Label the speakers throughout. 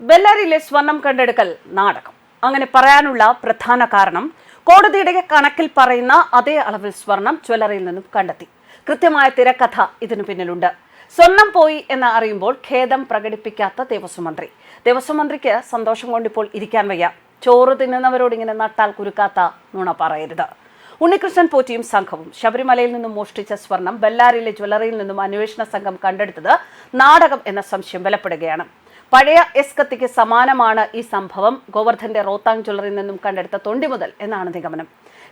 Speaker 1: ബെല്ലാരിയിലെ സ്വർണം കണ്ടെടുക്കൽ നാടകം. അങ്ങനെ പറയാനുള്ള പ്രധാന കാരണം കോടതിയുടെ കണക്കിൽ പറയുന്ന അതേ അളവിൽ സ്വർണം ജ്വല്ലറിയിൽ നിന്നും കണ്ടെത്തി. കൃത്യമായ തിരക്കഥ ഇതിനു പിന്നിലുണ്ട്. സ്വർണം പോയി എന്ന് അറിയുമ്പോൾ ഖേദം പ്രകടിപ്പിക്കാത്ത ദേവസ്വം മന്ത്രി. ദേവസ്വം മന്ത്രിക്ക് സന്തോഷം കൊണ്ടിപ്പോൾ ഇരിക്കാൻ വയ്യ. ചോറ് തിന്നുന്നവരോട് ഇങ്ങനെ നട്ടാൽ കുരുക്കാത്ത നുണ പറയരുത്. ഉണ്ണികൃഷ്ണൻ പോറ്റിയും സംഘവും ശബരിമലയിൽ നിന്നും മോഷ്ടിച്ച സ്വർണം ബെല്ലാരിയിലെ ജ്വല്ലറിയിൽ നിന്നും അന്വേഷണ സംഘം കണ്ടെടുത്തത് നാടകം എന്ന സംശയം ബലപ്പെടുകയാണ്. പഴയ എസ് കത്തിക്ക് സമാനമാണ് ഈ സംഭവം. ഗോവർദ്ധന്റെ റോത്താങ് ജ്വല്ലറിയിൽ നിന്നും കണ്ടെടുത്ത തൊണ്ടി മുതൽ എന്നാണ് നിഗമനം.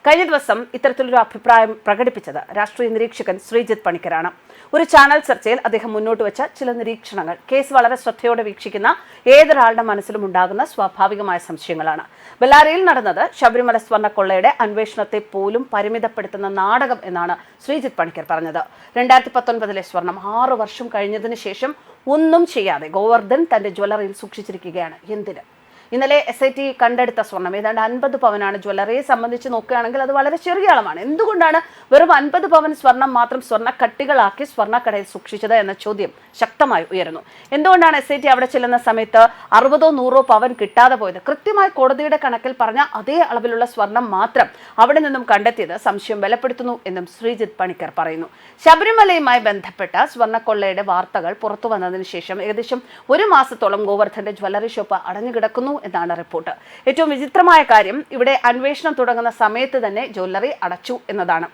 Speaker 1: കഴിഞ്ഞ ദിവസം ഇത്തരത്തിലൊരു അഭിപ്രായം പ്രകടിപ്പിച്ചത് രാഷ്ട്രീയ നിരീക്ഷകൻ ശ്രീജിത്ത് പണിക്കരാണ്. ഒരു ചാനൽ ചർച്ചയിൽ അദ്ദേഹം മുന്നോട്ട് വെച്ച ചില നിരീക്ഷണങ്ങൾ. കേസ് വളരെ ശ്രദ്ധയോടെ വീക്ഷിക്കുന്ന ഏതൊരാളുടെ മനസ്സിലും ഉണ്ടാകുന്ന സ്വാഭാവികമായ സംശയങ്ങളാണ്. ബെല്ലാരിയിൽ നടന്നത് ശബരിമല സ്വർണക്കൊള്ളയുടെ അന്വേഷണത്തെ പോലും പരിമിതപ്പെടുത്തുന്ന നാടകം എന്നാണ് ശ്രീജിത്ത് പണിക്കർ പറഞ്ഞത്. രണ്ടായിരത്തി പത്തൊൻപതിലെ സ്വർണം ആറു വർഷം കഴിഞ്ഞതിന് ശേഷം ഒന്നും ചെയ്യാതെ ഗോവർദ്ധൻ തന്റെ ജ്വല്ലറിയിൽ സൂക്ഷിച്ചിരിക്കുകയാണ്. എന്തിന്? ഇന്നലെ എസ് ഐ ടി കണ്ടെടുത്ത സ്വർണം. ഏതാണ്ട് അൻപത് പവനാണ് ജ്വല്ലറിയെ സംബന്ധിച്ച് നോക്കുകയാണെങ്കിൽ അത് വളരെ ചെറിയ അളവാണ്. എന്തുകൊണ്ടാണ് വെറും അൻപത് പവൻ സ്വർണം മാത്രം സ്വർണക്കട്ടികളാക്കി സ്വർണക്കടയിൽ സൂക്ഷിച്ചത് എന്ന ചോദ്യം? ശക്തമായി ഉയരുന്നു. എന്തുകൊണ്ടാണ് എസ് ഐ ടി അവിടെ ചെല്ലുന്ന സമയത്ത് അറുപതോ നൂറോ പവൻ കിട്ടാതെ പോയത്? കൃത്യമായി കോടതിയുടെ കണക്കിൽ പറഞ്ഞ അതേ അളവിലുള്ള സ്വർണം മാത്രം അവിടെ നിന്നും കണ്ടെത്തിയത് സംശയം ബലപ്പെടുത്തുന്നു എന്നും ശ്രീജിത്ത് പണിക്കർ പറയുന്നു. ശബരിമലയുമായി ബന്ധപ്പെട്ട സ്വർണക്കൊള്ളയുടെ വാർത്തകൾ പുറത്തു വന്നതിന് ശേഷം ഏകദേശം ഒരു മാസത്തോളം ഗോവർദ്ധന്റെ ജ്വല്ലറി ഷോപ്പ് അടഞ്ഞുകിടക്കുന്നു എന്നാണ് റിപ്പോർട്ട്. ഏറ്റവും വിചിത്രമായ കാര്യം ഇവിടെ അന്വേഷണം തുടങ്ങുന്ന സമയത്ത് തന്നെ ജ്വല്ലറി അടച്ചു എന്നതാണ്.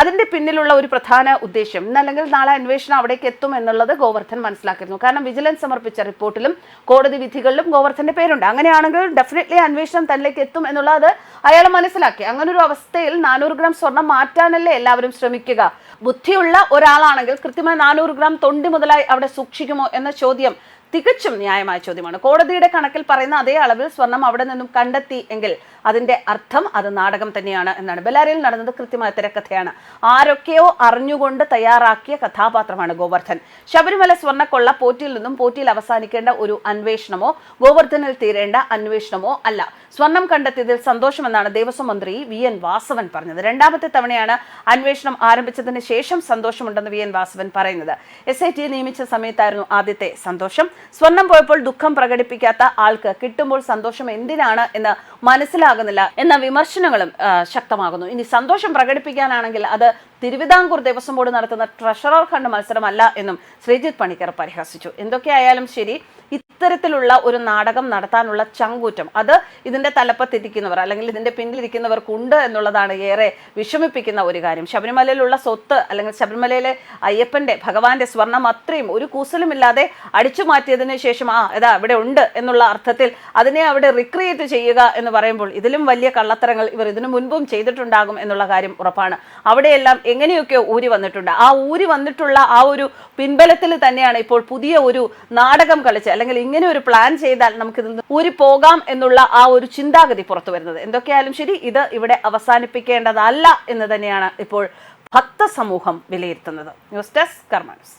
Speaker 1: അതിന്റെ പിന്നിലുള്ള ഒരു പ്രധാന ഉദ്ദേശം ഇന്നല്ലെങ്കിൽ നാളെ അന്വേഷണം അവിടേക്ക് എത്തും എന്നുള്ളത് ഗോവർദ്ധൻ മനസ്സിലാക്കിയിരുന്നു. കാരണം വിജിലൻസ് സമർപ്പിച്ച റിപ്പോർട്ടിലും കോടതി വിധികളിലും ഗോവർദ്ധന്റെ പേരുണ്ട്. അങ്ങനെയാണെങ്കിൽ ഡെഫിനറ്റ്ലി അന്വേഷണം തന്നിലേക്ക് എത്തും എന്നുള്ളത് അയാൾ മനസ്സിലാക്കി. അങ്ങനെ ഒരു അവസ്ഥയിൽ നാനൂറ് ഗ്രാം സ്വർണം മാറ്റാനല്ലേ എല്ലാവരും ശ്രമിക്കുക? ബുദ്ധിയുള്ള ഒരാളാണെങ്കിൽ കൃത്യമായി നാനൂറ് ഗ്രാം തൊണ്ടി മുതലായി അവിടെ സൂക്ഷിക്കുമോ എന്ന ചോദ്യം തികച്ചും ന്യായമായ ചോദ്യമാണ്. കോടതിയുടെ കണക്കിൽ പറയുന്ന അതേ അളവിൽ സ്വർണം അവിടെ നിന്നും കണ്ടെത്തി എങ്കിൽ അതിന്റെ അർത്ഥം അത് നാടകം തന്നെയാണ് എന്നാണ്. ബലാരിയിൽ നടന്നത് കൃത്യമായ തിരക്കഥയാണ്. ആരൊക്കെയോ അറിഞ്ഞുകൊണ്ട് തയ്യാറാക്കിയ കഥാപാത്രമാണ് ഗോവർദ്ധൻ. ശബരിമല സ്വർണക്കൊള്ള പോറ്റിയിൽ നിന്നും പോറ്റിയിൽ അവസാനിക്കേണ്ട ഒരു അന്വേഷണമോ ഗോവർദ്ധനിൽ തീരേണ്ട അന്വേഷണമോ അല്ല. സ്വർണം കണ്ടെത്തിയതിൽ സന്തോഷമെന്നാണ് ദേവസ്വം മന്ത്രി വി. എൻ. വാസവൻ പറഞ്ഞത്. രണ്ടാമത്തെ തവണയാണ് അന്വേഷണം ആരംഭിച്ചതിന് ശേഷം സന്തോഷമുണ്ടെന്ന് വി. എൻ. വാസവൻ പറയുന്നത്. എസ് ഐ നിയമിച്ച സമയത്തായിരുന്നു ആദ്യത്തെ സന്തോഷം. സ്വർണം പോയപ്പോൾ ദുഃഖം പ്രകടിപ്പിക്കാത്ത ആൾക്ക് കിട്ടുമ്പോൾ സന്തോഷം എന്തിനാണ് എന്ന് മനസ്സിലാകുന്നില്ല എന്ന വിമർശനങ്ങളും ശക്തമാകുന്നു. ഇനി സന്തോഷം പ്രകടിപ്പിക്കാനാണെങ്കിൽ അത് തിരുവിതാംകൂർ ദേവസ്വം ബോർഡ് നടത്തുന്ന ട്രഷറർ ഫണ്ട് മത്സരമല്ല എന്നും ശ്രീജിത്ത് പണിക്കർ പരിഹസിച്ചു. എന്തൊക്കെയായാലും ശരി ഇത്തരത്തിലുള്ള ഒരു നാടകം നടത്താനുള്ള ചങ്കൂറ്റം. അത് ഇതിന്റെ തലപ്പത്തിരിക്കുന്നവർ അല്ലെങ്കിൽ ഇതിന്റെ പിന്നിലിരിക്കുന്നവർക്കുണ്ട് എന്നുള്ളതാണ് ഏറെ വിഷമിപ്പിക്കുന്ന ഒരു കാര്യം. ശബരിമലയിലുള്ള സ്വത്ത് അല്ലെങ്കിൽ ശബരിമലയിലെ അയ്യപ്പന്റെ ഭഗവാന്റെ സ്വർണം അത്രയും ഒരു കൂസലുമില്ലാതെ അടിച്ചു മാറ്റിയതിന് ശേഷം ആ ഇതാ ഇവിടെ ഉണ്ട് എന്നുള്ള അർത്ഥത്തിൽ അതിനെ അവിടെ റിക്രിയേറ്റ് ചെയ്യുക എന്ന് പറയുമ്പോൾ ഇതിലും വലിയ കള്ളത്തരങ്ങൾ ഇവർ ഇതിനു മുൻപും ചെയ്തിട്ടുണ്ടാകും എന്നുള്ള കാര്യം ഉറപ്പാണ്. അവിടെയെല്ലാം എങ്ങനെയൊക്കെയോ ഊരി വന്നിട്ടുണ്ട്. ആ ഊരി വന്നിട്ടുള്ള ആ ഒരു പിൻബലത്തിൽ തന്നെയാണ് ഇപ്പോൾ പുതിയ ഒരു നാടകം കളിച്ച് അല്ലെങ്കിൽ ഇങ്ങനെ ഒരു പ്ലാൻ ചെയ്താൽ നമുക്ക് ഇതിൽ നിന്ന് ഊരി പോകാം എന്നുള്ള ആ ഒരു ചിന്താഗതി പുറത്തു വരുന്നത്? എന്തൊക്കെയായാലും ശരി ഇത് ഇവിടെ അവസാനിപ്പിക്കേണ്ടതല്ല എന്ന് തന്നെയാണ് ഇപ്പോൾ ഭക്ത സമൂഹം വിലയിരുത്തുന്നത്. News desk കർമാനസ്